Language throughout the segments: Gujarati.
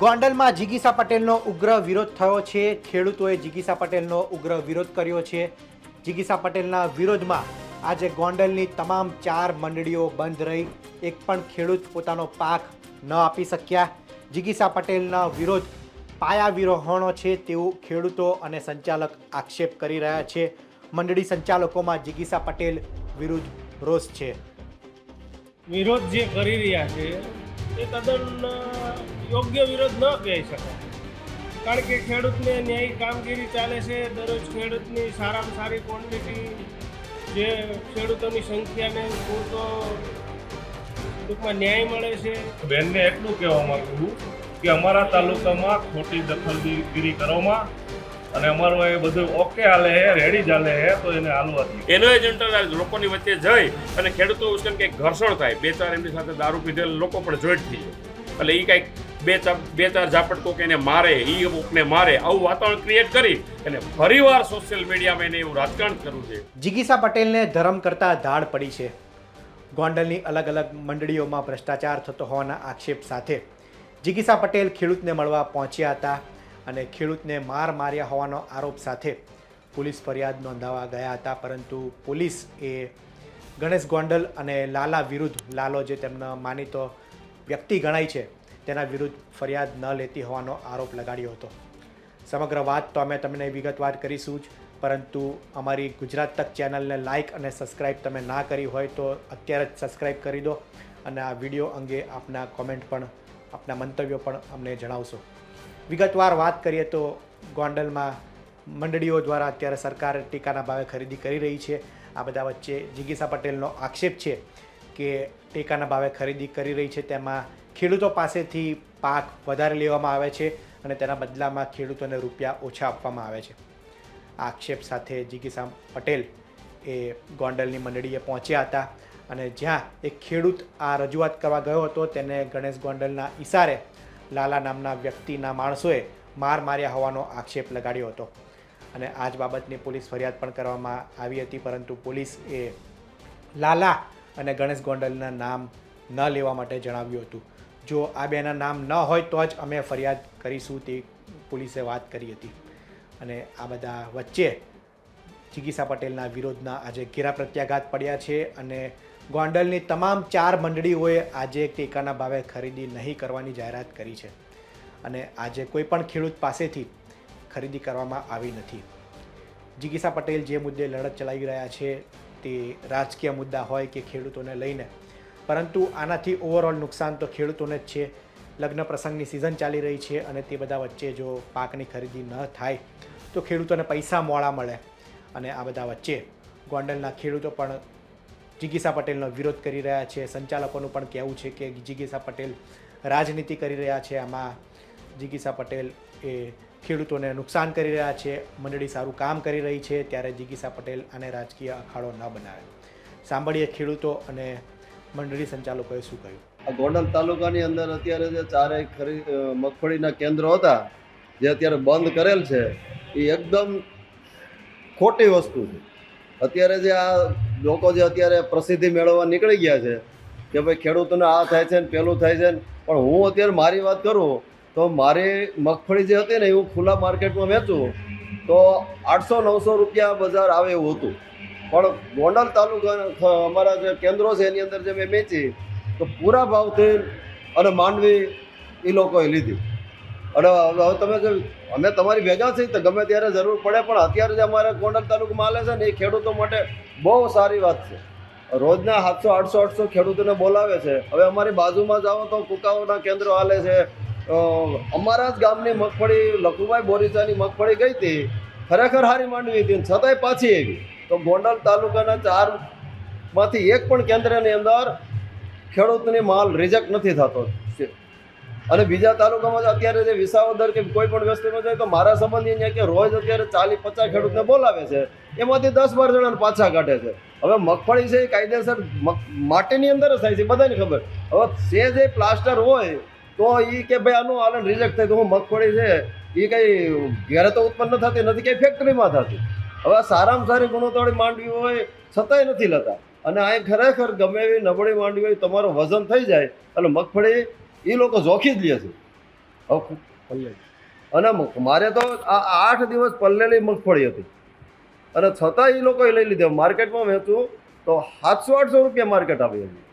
ગોંડલમાં જિગીસા પટેલનો ઉગ્ર વિરોધ થયો છે. ખેડૂતોએ જિગીસા પટેલનો ઉગ્ર વિરોધ કર્યો છે. જિગીસા પટેલના વિરોધમાં આજે ગોંડલની તમામ ચાર મંડળીઓ બંધ રહી. એક પણ ખેડૂત પોતાનો પાક ન આપી શક્યા. જિગીસા પટેલના વિરોધ પાયા વિરોહણો છે તેવું ખેડૂતો અને સંચાલક આક્ષેપ કરી રહ્યા છે. મંડળી સંચાલકોમાં જિગીસા પટેલ વિરુદ્ધ રોષ છે. વિરોધ જે કરી રહ્યા છે, એ તદ્દન યોગ્ય વિરોધ ન કહી શકાય. કારણ કે ખેડૂતને ન્યાયી કામગીરી ચાલે છે દરરોજ ખેડૂતની સારામાં સારી ક્વોન્ટિટી જે ખેડૂતોની સંખ્યાને પૂરતો ટૂંકમાં ન્યાય મળે છે. બેનને એટલું કહેવા માંગુ કે અમારા તાલુકામાં ખોટી દખલગીરી કરવામાં અને અમારું એ બધું ઓકે હાલે હે રેડી ચાલે હે તો એને હાલવા દઈએ એનો એજન્ટ લોકોની વચ્ચે જઈ અને ખેડૂતો ઉશ્કેન કંઈક ઘર્ષણ થાય. બે ચાર એમની સાથે દારૂ પીધેલ લોકો પણ જોઈન્ટ થઈ જાય. એટલે એ કંઈક બે બે ચાર ઝાપટ કોક એને મારે એ કોકને મારે, આવું વાતાવરણ ક્રિએટ કરી અને ફરીવાર સોશિયલ મીડિયામાં એને એવું રાજકારણ કરવું છે. જિગીસા પટેલને ધરમ કરતા ધાડ પડી છે. ગોંડલની અલગ અલગ મંડળીઓમાં ભ્રષ્ટાચાર થતો હોવાના આક્ષેપ સાથે જિગીસા પટેલ ખેડૂતને મળવા પહોંચ્યા હતા અને ખેડૂતને માર માર્યા હોવાનો આરોપ સાથે પોલીસ ફરિયાદ નોંધાવા ગયા હતા, પરંતુ પોલીસ એ ગણેશ ગોંડલ અને લાલા વિરુદ્ધ લાલો જે તેમનો માનીતો વ્યક્તિ ગણાય છે તેના વિરુદ્ધ ફરિયાદ ન લેતી હોવાનો આરોપ લગાડ્યો હતો. સમગ્ર વાત તો અમે તમને વિગતવાર કરીશું જ, પરંતુ અમારી ગુજરાત તક ચેનલને લાઇક અને સબસ્ક્રાઇબ તમે ના કરી હોય તો અત્યારે જ સબસ્ક્રાઇબ કરી દો અને આ વીડિયો અંગે આપના કોમેન્ટ પણ, આપના મંતવ્યો પણ અમને જણાવશો. વિગતવાર વાત કરીએ તો ગોંડલમાં મંડળીઓ દ્વારા અત્યારે સરકાર ટેકાના ભાવે ખરીદી કરી રહી છે. આ બધા વચ્ચે જિગીસા પટેલનો આક્ષેપ છે કે ટેકાના ભાવે ખરીદી કરી રહી છે, તેમાં ખેડૂતો પાસેથી પાક વધારે લેવામાં આવે છે અને તેના બદલામાં ખેડૂતોને રૂપિયા ઓછા આપવામાં આવે છે. આક્ષેપ સાથે જીગીશામ પટેલ એ ગોંડલની મંડળીએ પહોંચ્યા હતા અને જ્યાં એક ખેડૂત આ રજૂઆત કરવા ગયો હતો તેને ગણેશ ગોંડલના ઈશારે લાલા નામના વ્યક્તિના માણસોએ માર માર્યા હોવાનો આક્ષેપ લગાડ્યો હતો. અને આ જ બાબતની પોલીસ ફરિયાદ પણ કરવામાં આવી હતી, પરંતુ પોલીસ એ લાલા અને ગણેશ ગોંડલના નામ ન લેવા માટે જણાવ્યું હતું. જો આ બેના નામ ન હોય તો જ અમે ફરિયાદ કરીશું તે પોલીસે વાત કરી હતી. અને આ બધા વચ્ચે જિગીસા પટેલના વિરોધના આજે ઘેરા પ્રત્યાઘાત પડ્યા છે અને ગોંડલની તમામ ચાર મંડળીઓએ આજે ટેકાના ભાવે ખરીદી નહીં કરવાની જાહેરાત કરી છે. અને આજે કોઈ પણ ખેડૂત પાસેથી ખરીદી કરવામાં આવી નથી. જિગીસા પટેલ જે મુદ્દે લડત ચલાવી રહ્યા છે તે રાજકીય મુદ્દા હોય કે ખેડૂતોને લઈને પરંતુ આનાથી ઓવરઓલ નુકસાન તો ખેડૂતોને જ છે. લગ્ન પ્રસંગની સિઝન ચાલી રહી છે અને તે બધા વચ્ચે જો પાકની ખરીદી ન થાય, તો ખેડૂતોને પૈસા મોડા મળે અને આ બધા વચ્ચે ગોંડલના ખેડૂતો પણ જિગીસા પટેલનો વિરોધ કરી રહ્યા છે. સંચાલકોનું પણ કહેવું છે કે જિગીસા પટેલ રાજનીતિ કરી રહ્યા છે. આમાં જિગીસા પટેલ એ ખેડૂતોને નુકસાન કરી રહ્યા છે, મંડળી સારું કામ કરી રહી છે, ત્યારે જિગીસા પટેલ આને રાજકીય અખાડો ન બનાવે. સાંભળીએ ખેડૂતો અને મંડળી સંચાલકોએ શું કહ્યું? ગોંડલ તાલુકાની અંદર અત્યારે જે ચારેય ખરી મગફળીના કેન્દ્રો હતા, જે અત્યારે બંધ કરેલ છે, એ એકદમ ખોટી વસ્તુ છે. અત્યારે જે આ લોકો જે અત્યારે પ્રસિદ્ધિ મેળવવા નીકળી ગયા છે, કે ભાઈ ખેડૂતોને આ થાય છે ને પેલું થાય છે ને, પણ હું અત્યારે મારી વાત કરું, તો મારી મગફળી જે હતી ને એ હું ખુલ્લા માર્કેટમાં વેચું, તો આઠસો નવસો રૂપિયા બજાર આવે એવું હતું. પણ ગોંડલ તાલુકા અમારા જે કેન્દ્રો છે, એની અંદર જે મેં વેચી, તો પૂરા ભાવથી અને માંડવી એ લોકોએ લીધી. અને હવે તમે જો અમે તમારી ભેગા છીએ, તો ગમે ત્યારે જરૂર પડે, પણ અત્યારે જે અમારે ગોંડલ તાલુકામાં હાલે છે ને, એ ખેડૂતો માટે બહુ સારી વાત છે. રોજના સાતસો, આઠસો આઠસો ખેડૂતોને બોલાવે છે. હવે અમારી બાજુમાં જાઓ તો કુકાઓના કેન્દ્રો હાલે છે. અમારા જ ગામની મગફળી, લખુભાઈ બોરીચાની મગફળી ગઈ હતી. ખરેખર હારી માંડવી હતી છતાંય પાછી આવી. તો ગોંડલ તાલુકાના ચારમાંથી એક પણ કેન્દ્રની અંદર ખેડૂતની માલ રિજેક્ટ નથી થતો અને બીજા તાલુકામાં અત્યારે જે વિસાવદર કે કોઈ પણ વસ્તુમાં જાય તો મારા સંબંધી અહીંયા કે રોજ અત્યારે ચાલીસ પચાસ ખેડૂતને બોલાવે છે. એમાંથી દસ બાર જણાને પાછા કાઢે છે. હવે મગફળી છે એ કાયદેસર માટીની અંદર જ થાય છે, બધાને ખબર. હવે છે જે પ્લાસ્ટર હોય તો એ કે ભાઈ આનું આલન રિજેક્ટ થાય તો હું મગફળી છે એ કંઈ ઘેરે તો ઉત્પન્ન થતી નથી, કંઈ ફેક્ટરીમાં થતી. હવે સારામાં સારી ગુણવત્તાવાળી માંડવી હોય છતાંય નથી લેતા. અને આ ખરેખર ગમે એવી નબળી માંડવી હોય તમારું વજન થઈ જાય એટલે મગફળી એ લોકો જોખી જ લે છે. હવે. અને મારે તો આ આઠ દિવસ પલ્લેલી મગફળી હતી. અને છતાં એ લોકોએ લઈ લીધી. માર્કેટમાં વેચું તો સાતસો આઠસો રૂપિયા માર્કેટ આવી હતી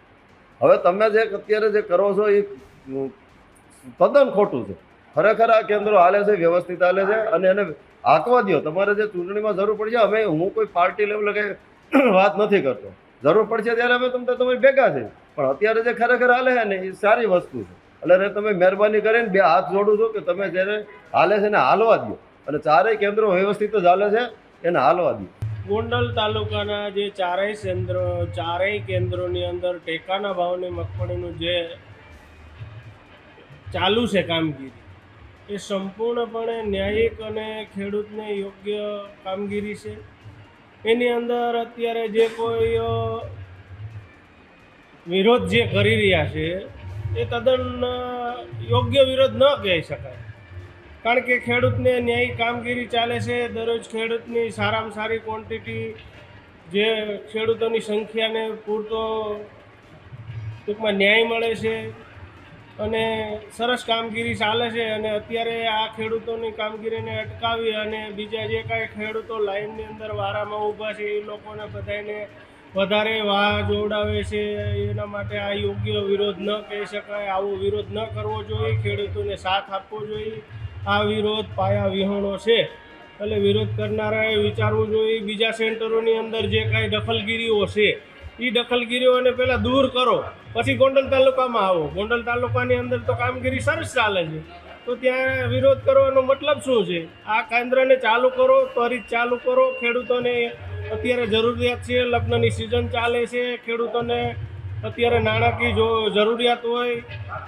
હવે તમે જે અત્યારે જે કરો છો એ તદ્દન ખોટું છે. ખરેખર આ કેન્દ્રો હાલે છે, વ્યવસ્થિત હાલે છે અને એને હાંકવા દો તમારે જે ચૂંટણીમાં જરૂર પડશે, અમે, હું કોઈ પાર્ટી લેવલે કે વાત નથી કરતો. જરૂર પડશે ત્યારે અમે તમને તમે ભેગા છે પણ અત્યારે જે ખરેખર હાલે છે ને, એ સારી વસ્તુ છે. એટલે તમે મહેરબાની કરીને બે હાથ જોડું છું કે તમે જેને હાલે છે એને હાલવા દો અને ચારેય કેન્દ્રો વ્યવસ્થિત જ હાલે છે, એને હાલવા દો ગોંડલ તાલુકાના જે ચારેય કેન્દ્રો, ચારેય કેન્દ્રોની અંદર ટેકાના ભાવની મગફળીનું જે ચાલુ છે કામગીરી એ સંપૂર્ણપણે ન્યાયિક અને ખેડૂતને યોગ્ય કામગીરી છે. એની અંદર અત્યારે જે કોઈ વિરોધ જે કરી રહ્યા છે, એ તદ્દન યોગ્ય વિરોધ ન કહી શકાય. કારણ કે ખેડૂતને ન્યાયી કામગીરી ચાલે છે, દરરોજ ખેડૂતની સારામાં સારી ક્વોન્ટિટી જે ખેડૂતોની સંખ્યાને પૂરતો ટૂંકમાં ન્યાય મળે છે. અને સરસ કામગીરી ચાલે છે અને અત્યારે આ ખેડૂતોની કામગીરીને અટકાવી અને બીજા જે કાંઈ ખેડૂતો લાઇનની અંદર વારામાં ઊભા છે, એ લોકોને બધાને વધારે વાહ જોવડાવે છે. એના માટે આ યોગ્ય વિરોધ ન કહી શકાય, આવો વિરોધ ન કરવો જોઈએ, ખેડૂતોને સાથ આપવો જોઈએ. આ વિરોધ પાયા વિહોણો છે. એટલે વિરોધ કરનારાએ વિચારવું જોઈએ, બીજા સેન્ટરોની અંદર જે કાંઈ દખલગીરીઓ છે એ દખલગીરીઓને પહેલાં દૂર કરો. પછી ગોંડલ તાલુકામાં આવો. ગોંડલ તાલુકાની અંદર તો કામગીરી સરસ ચાલે છે. તો ત્યાં વિરોધ કરવાનો મતલબ શું છે? આ કેન્દ્રને ચાલુ કરો, ત્વરિત ચાલુ કરો. ખેડૂતોને અત્યારે જરૂરિયાત છે, લગ્નની સિઝન ચાલે છે. ખેડૂતોને અત્યારે નાણાકીય જો જરૂરિયાત હોય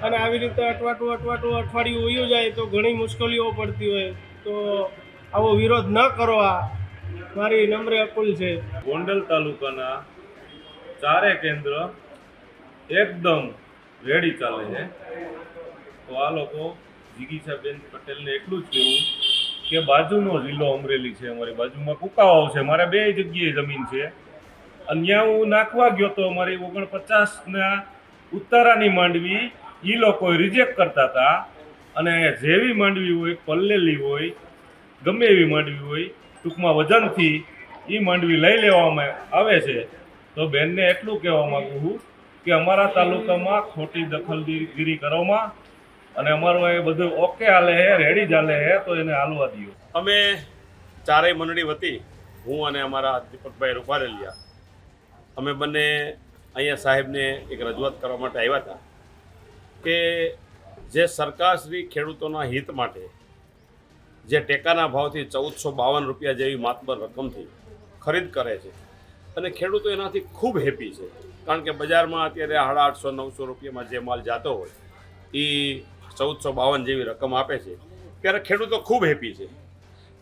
અને આવી રીતે અટવાટું અટવાટું અઠવાડિયું ઉયું જાય તો ઘણી મુશ્કેલીઓ પડતી હોય. તો આવો વિરોધ ન કરો આ. મારી નમ્ર અપીલ છે. ગોંડલ તાલુકાના ચારે કેન્દ્ર એકદમ રેડી ચાલે છે. તો આ લોકો જિગીસાબેન પટેલને એટલું જ કહેવું કે બાજુનો જિલ્લો અમરેલી છે અમારી બાજુમાં કુકાવાવ છે. મારે બે જગ્યાએ જમીન છે. અને ત્યાં હું નાખવા ગયો તો અમારી ઓગણપચાસના ઉત્તરાની માંડવી એ લોકો રિજેક્ટ કરતા હતા. અને જેવી માંડવી હોય, પલ્લેલી હોય, ગમે એવી માંડવી હોય, ટૂંકમાં વજનથી એ માંડવી લઈ લેવામાં આવે છે. તો બેનને એટલું કહેવા માગું છું કે અમારા તાલુકામાં ખોટી દખલગીરી કરવામાં અને અમારું એ બધું ઓકે હાલે હે, રેડી ચાલે હે, તો એને હાલવા દો અમે ચારેય મંડળી વતી હું અને અમારા દીપકભાઈ રૂપારેલિયા, અમે બંને અહીંયા સાહેબને એક રજૂઆત કરવા માટે આવ્યા હતા કે જે સરકારશ્રી ખેડૂતોના હિત માટે જે ટેકાના ભાવથી ચૌદસો બાવન રૂપિયા જેવી માતબર રકમથી ખરીદ કરે છે અને ખેડૂતો એનાથી ખૂબ હેપી છે. કારણ કે બજારમાં અત્યારે સાડા આઠસો, નવસો રૂપિયામાં જે માલ જાતો હોય, એ ચૌદસો બાવન જેવી રકમ આપે છે. ત્યારે ખેડૂતો ખૂબ હેપી છે.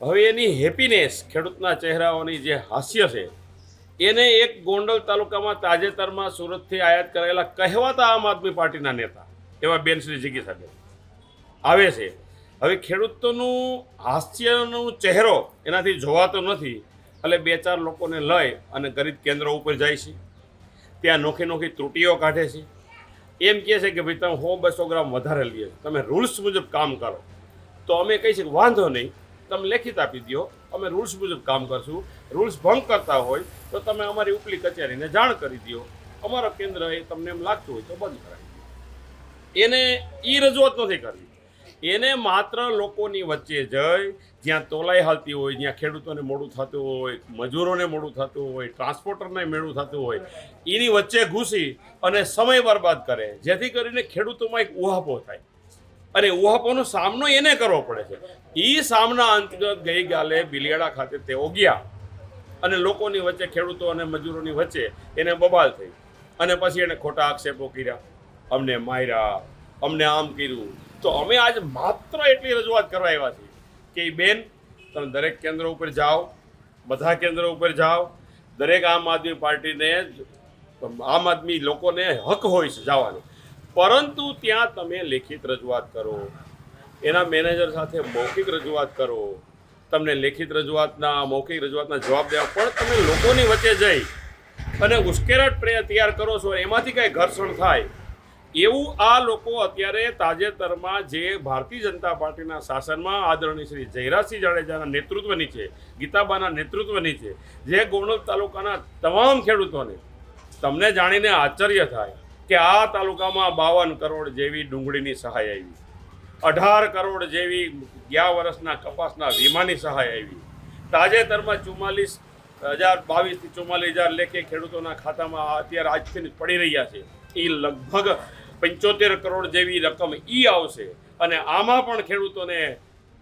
હવે એની હેપીનેસ ખેડૂતના ચહેરાઓની જે હાસ્ય છે, એને એક ગોંડલ તાલુકામાં તાજેતરમાં સુરતથી આયાત કરાયેલા કહેવાતા આમ આદમી પાર્ટીના નેતા, એવા બેન શ્રી જીગી સાહેબ આવે છે. હવે ખેડૂતોનું હાસ્યનો ચહેરો એનાથી જોવાતો નથી. એટલે બે ચાર લોકોને લઈ અને ગરીબ કેન્દ્રો ઉપર જાય છે, ત્યાં નોખી નોખી ત્રુટીઓ કાઢે છે. એમ કહે છે કે ભાઈ, તમે સો બસો ગ્રામ વધારે લઈએ તમે રૂલ્સ મુજબ કામ કરો. તો અમે કહી છીએ વાંધો નહીં. તમે લેખિત આપી દો અમે રૂલ્સ મુજબ કામ કરશું. રૂલ્સ ભંગ કરતા હોય તો તમે અમારી ઉપલી કચેરીને જાણ કરી દો અમારો કેન્દ્ર એ તમને એમ લાગતું હોય તો બંધ કરાવી દો એને એ રજૂઆત નથી કરવી. એને માત્ર લોકોની વચ્ચે જઈ જ્યાં તોલાઈ હાલતી હોય, જ્યાં ખેડૂતોને મોડું થતું હોય, મજૂરોને મોડું થતું હોય, ટ્રાન્સપોર્ટરને મેળું થતું હોય, એની વચ્ચે ઘૂસી અને સમય બરબાદ કરે, જેથી કરીને ખેડૂતોમાં એક ઉહાપો થાય. અને ઉહાપોનો સામનો એને કરવો પડે છે. એ સામના અંતર્ગત ગઈકાલે બિલિયાળા ખાતે તેઓ ગયા અને લોકોની વચ્ચે, ખેડૂતો અને મજૂરોની વચ્ચે એને બબાલ થઈ. અને પછી એને ખોટા આક્ષેપો કર્યા. અમને માર્યા, અમને આમ કર્યું. તો અમે આજ માત્ર એટલી રજૂઆત કરવા આવ્યા છીએ કે બેન, તમે દરેક કેન્દ્ર ઉપર જાઓ, બધા કેન્દ્ર ઉપર જાઓ, દરેક આમ આદમી પાર્ટીને આમ આદમી લોકોને હક હોય છે જવાનો. પરંતુ ત્યાં તમે લેખિત રજૂઆત કરો, એના મેનેજર સાથે મૌખિક રજૂઆત કરો, તમને લેખિત રજૂઆતના, મૌખિક રજૂઆતના જવાબ દેવા, પણ તમે લોકોની વચ્ચે જઈ અને ઉશ્કેરટ પ્રે તૈયાર કરો છો, એમાંથી કાંઈ ઘર્ષણ થાય. એવું આ લોકો અત્યારે તાજેતરમાં જે ભારતીય જનતા પાર્ટીના શાસનમાં આદરણીય શ્રી જયરાજસિંહ જાડેજાના નેતૃત્વ નીચે, ગીતાબાના નેતૃત્વ નીચે, જે ગોંડલ તાલુકાના તમામ ખેડૂતોને તમને જાણીને આશ્ચર્ય થાય કે આ તાલુકામાં બાવન કરોડ જેવી ડુંગળીની સહાય આવી. અઢાર કરોડ જેવી ગયા વર્ષના કપાસના વીમાની સહાય આવી. તાજેતરમાં ચુમ્માલીસ હજાર, બાવીસથી ચુમ્માલીસ હજાર લેખે ખેડૂતોના ખાતામાં અત્યારે આજથી પડી રહ્યા છે. એ લગભગ પંચોતેર કરોડ જેવી રકમ ઈ આવશે. અને આમાં પણ ખેડૂતોને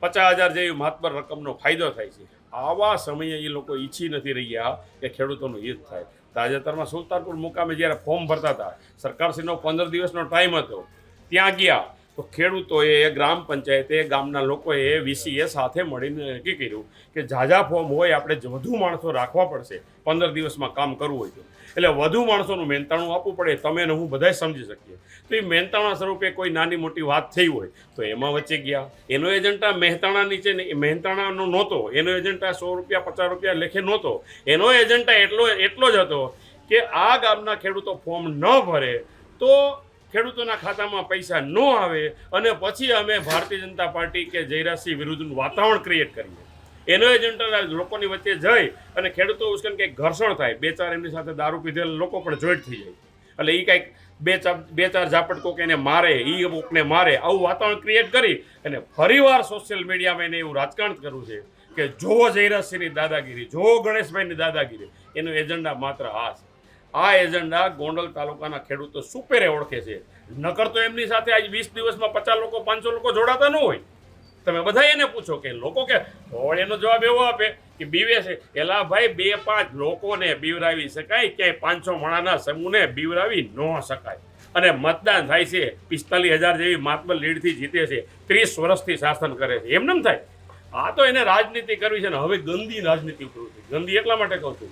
પચાસ હજાર જેવી માતબર રકમનો ફાયદો થાય છે. આવા સમયે એ લોકો ઈચ્છી નથી રહ્યા કે ખેડૂતોનું હિત થાય. તાજેતરમાં સુલતાનપુર મુકામે જ્યારે ફોર્મ ભરતા હતા, સરકારશ્રીનો પંદર દિવસનો ટાઈમ હતો, ત્યાં ગયા. તો ખેડૂતોએ, ગ્રામ પંચાયતે, ગામના લોકોએ વીસીએ સાથે મળીને નક્કી કર્યું કે ઝાઝા ફોર્મ હોય, આપણે વધુ માણસો રાખવા પડશે. પંદર દિવસમાં કામ કરવું હોય તો. એટલે વધુ માણસોનું મહેનતાણું આપવું પડે, તમે ને હું બધાય સમજી શકીએ. તો એ મહેનતાણા સ્વરૂપે કોઈ નાની મોટી વાત થઈ હોય, તો એમાં વચ્ચે ગયા. એનો એજન્ટા મહેતાણા નીચે મહેતાણાનો નહોતો. એનો એજન્ટા સો રૂપિયા, પચાસ રૂપિયા લેખે નહોતો. એનો એજન્ટા એટલો એટલો જ હતો કે આ ગામના ખેડૂતો ફોર્મ ન ભરે, તો ખેડૂતોના ખાતામાં પૈસા ન આવે અને પછી અમે ભારતીય જનતા પાર્ટી કે જયરાજસિંહ વિરુદ્ધનું વાતાવરણ ક્રિએટ કરીએ. એનો એજન્ટા લોકોની વચ્ચે જઈ અને ખેડૂતો ઉશ્કેન કંઈક ઘર્ષણ થાય. બે ચાર એમની સાથે દારૂ પીધેલા લોકો પણ જોઈટ થઈ જાય. એટલે એ કંઈક બે ચાર બે ચાર ઝાપટ કોક એને મારે એ કોકને મારે, આવું વાતાવરણ ક્રિએટ કરી અને ફરીવાર સોશિયલ મીડિયામાં એને એવું રાજકારણ કરવું છે કે જો જયરાજસિંહની દાદાગીરી જો ગણેશભાઈની દાદાગીરી. એનો એજન્ડા માત્ર આ છે. આ એજન્ડા ગોંડલ તાલુકાના ખેડૂતો સુપેરે ઓળખે છે. નકર તો એમની સાથે આજ વીસ દિવસમાં પચાસ લોકો, પાંચસો લોકો જોડાતા ન હોય. તમે બધા એને પૂછો કે લોકો કે એનો જવાબ એવો આપે કે બીવે છે. એલા ભાઈ, બે પાંચ લોકોને બીવરાવી શકાય, ક્યાંય પાંચસો માણાના સમૂહને બીવરાવી ન શકાય. અને મતદાન થાય છે, પિસ્તાલીસ હજાર જેવી માતબર લીડથી જીતે છે, ત્રીસ વર્ષથી શાસન કરે છે. એમ નેમ થાય. આ તો એને રાજનીતિ કરવી છે ને, હવે ગંદી રાજનીતિ કરવી છે ગંદી એટલા માટે કહું છું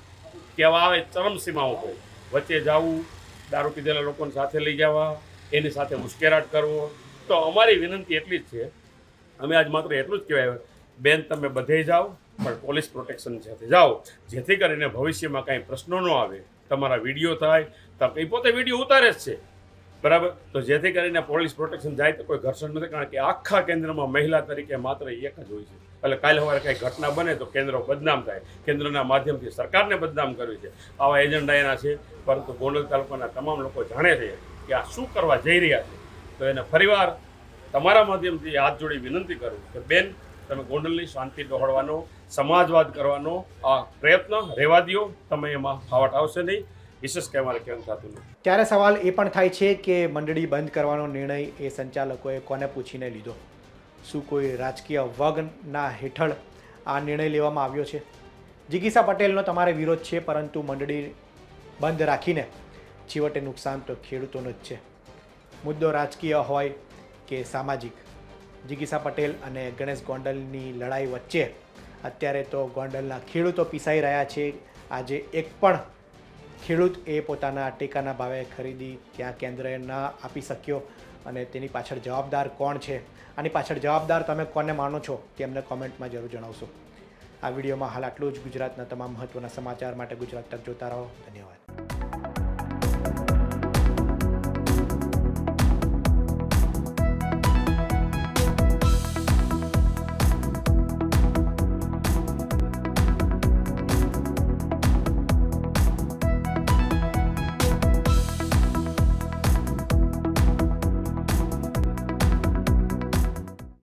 કે આવે ચરમસીમાઓ હોય વચ્ચે જવું, દારૂ પીધેલા લોકોને સાથે લઈ જવા, એની સાથે ઉશ્કેરાટ કરવો. તો અમારી વિનંતી એટલી જ છે. અમે આજ માત્ર એટલું જ કહેવાય. બેન, તમે બધે જાઓ, પણ પોલીસ પ્રોટેક્શન સાથે જાઓ. જેથી કરીને ભવિષ્યમાં કાંઈ પ્રશ્નો ન આવે. તમારા વીડિયો થાય, તો એ પોતે વીડિયો ઉતારે જ છે. બરાબર? તો જેથી કરીને પોલીસ પ્રોટેક્શન જાય તો કોઈ ઘર્ષણ નથી, કારણ કે આખા કેન્દ્રમાં મહિલા તરીકે માત્ર એક જ હોય છે. એટલે કાલે સવારે કંઈ ઘટના બને તો કેન્દ્ર બદનામ થાય. કેન્દ્રના માધ્યમથી સરકારને બદનામ કરવી છે. આવા એજન્ડા એના છે, પરંતુ ગોંડલ તાલુકાના તમામ લોકો જાણે છે કે આ શું કરવા જઈ રહ્યા છે. તો એને ફરીવાર તમારા માધ્યમથી હાથ જોડી વિનંતી કરું કે બેન, તમે ગોંડલની શાંતિ ડહોળવાનો, સમાજવાદ કરવાનો આ પ્રયત્ન રહેવા દ્યો. તમે એમાં ફાવટ આવશે નહીં. વિશેષ કંઈ કેમ થતું નથી. ત્યારે સવાલ એ પણ થાય છે કે મંડળી બંધ કરવાનો નિર્ણય એ સંચાલકોએ કોને પૂછીને લીધો? શું કોઈ રાજકીય વગના હેઠળ આ નિર્ણય લેવામાં આવ્યો છે? જિગીસા પટેલનો તમારે વિરોધ છે, પરંતુ મંડળી બંધ રાખીને છેવટે નુકસાન તો ખેડૂતોનું જ છે. મુદ્દો રાજકીય હોય કે સામાજિક? જિગીસા પટેલ અને ગણેશ ગોંડલની લડાઈ વચ્ચે અત્યારે તો ગોંડલના ખેડૂતો પીસાઈ રહ્યા છે. આજે એક પણ ખેડૂત એ પોતાના ટેકાના ભાવે ખરીદી ત્યાં કેન્દ્રએ ન આપી શક્યો અને તેની પાછળ જવાબદાર કોણ છે? આની પાછળ જવાબદાર તમે કોને માનો છો તે અમને કોમેન્ટમાં જરૂર જણાવશો. આ વિડીયોમાં હાલ આટલું જ. ગુજરાતના તમામ મહત્ત્વના સમાચાર માટે ગુજરાત તક જોતા રહો. ધન્યવાદ.